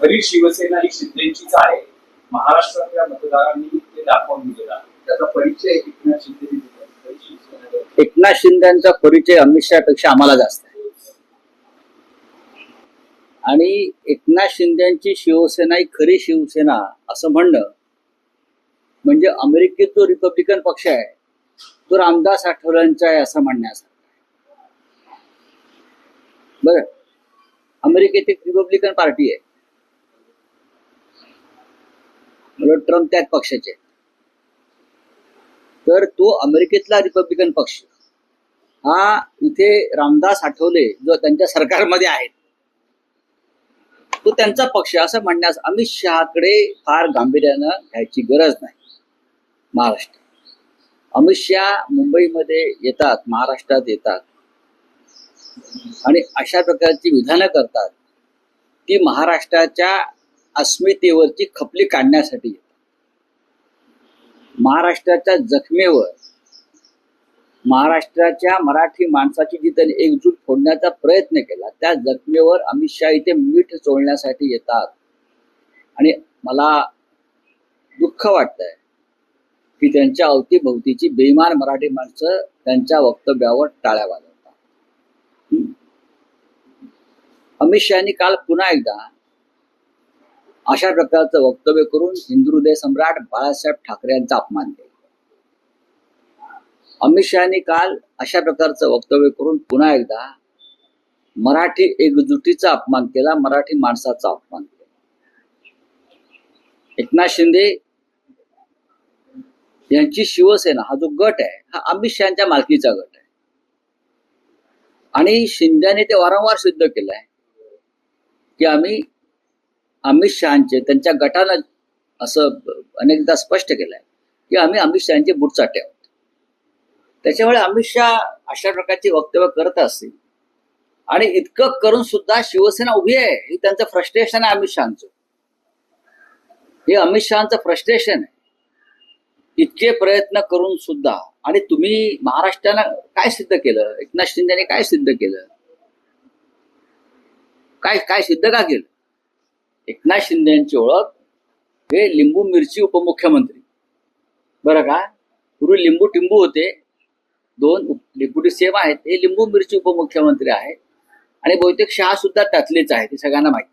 खरी शिवसेना ही शिंदेचीच आहे. महाराष्ट्रातल्या मतदारांनी ते दाखवून दिलेला त्याचा परिचय एकनाथ शिंदे एकनाथ शिंदेचा परिचय अमित शहापेक्षा आम्हाला जास्त आहे. आणि एकनाथ शिंदेची शिवसेना ही खरी शिवसेना असं म्हणणं म्हणजे अमेरिकेत जो रिपब्लिकन पक्ष आहे तो रामदास आठवलेंचा आहे असं म्हणण्यासारखं बर? अमेरिकेत एक रिपब्लिकन पार्टी आहे मला वाटतं ट्रम्प त्याच पक्षाचे तर तो अमेरिकेतला रिपब्लिकन पक्ष. हा इथे रामदास आठवले जो त्यांच्या सरकारमध्ये आहेत. तो त्यांचा पक्ष असं म्हणण्यास अमित शहाकडे फार गांभीर्यानं घ्यायची गरज नाही. महाराष्ट्र. अमित शहा मुंबईमध्ये येतात महाराष्ट्रात येतात. आणि अशा प्रकारची विधानं करतात ती महाराष्ट्राच्या अस्मितेवरची खपली काढण्यासाठी येतात. महाराष्ट्राच्या जखमेवर महाराष्ट्राच्या मराठी माणसाची जी त्यांनी एकजूट फोडण्याचा प्रयत्न केला त्या जखमेवर अमित शहा इथे मीठ चोळण्यासाठी येतात. आणि मला दुःख वाटतंय की त्यांच्या अवतीभोवतीची बेईमान मराठी माणसं त्यांच्या वक्तव्यावर टाळ्या वाजवतात. अमित शहानी काल पुन्हा एकदा अशा प्रकारचं वक्तव्य करून हिंदू हृदय सम्राट बाळासाहेब ठाकरे यांचा अपमान केला. अमित शहानी काल अशा प्रकारचं वक्तव्य करून पुन्हा एकदा मराठी एकजुटीचा अपमान केला मराठी माणसाचा अपमान केला. एकनाथ शिंदे यांची शिवसेना हा जो गट आहे हा अमित शहाच्या मालकीचा गट आहे. आणि शिंद्याने ते वारंवार सिद्ध केलंय की आम्ही अमित शहाचे त्यांच्या गटानं असं अनेकदा स्पष्ट केलंय की आम्ही अमित शहाचे बुटचाटे आहोत. त्याच्यामुळे अमित शहा अशा प्रकारची वक्तव्य करत असतील. आणि इतकं करून सुद्धा शिवसेना उभी आहे हे त्यांचं फ्रस्ट्रेशन आहे अमित शहाचं. हे अमित शहाचं फ्रस्ट्रेशन आहे. इतके प्रयत्न करून सुद्धा आणि तुम्ही महाराष्ट्रानं काय सिद्ध केलं? एकनाथ शिंदेने काय सिद्ध केलं? काय काय सिद्ध का केलं? एकनाथ शिंदे यांची ओळख हे लिंबू मिरची उपमुख्यमंत्री. बरं का? पूर्वी लिंबू टिंबू होते. दोन डेप्युटी सेम आहेत. हे लिंबू मिरची उपमुख्यमंत्री आहेत. आणि बहुतेक शहा सुद्धा त्यातलेच आहे ते सगळ्यांना माहिती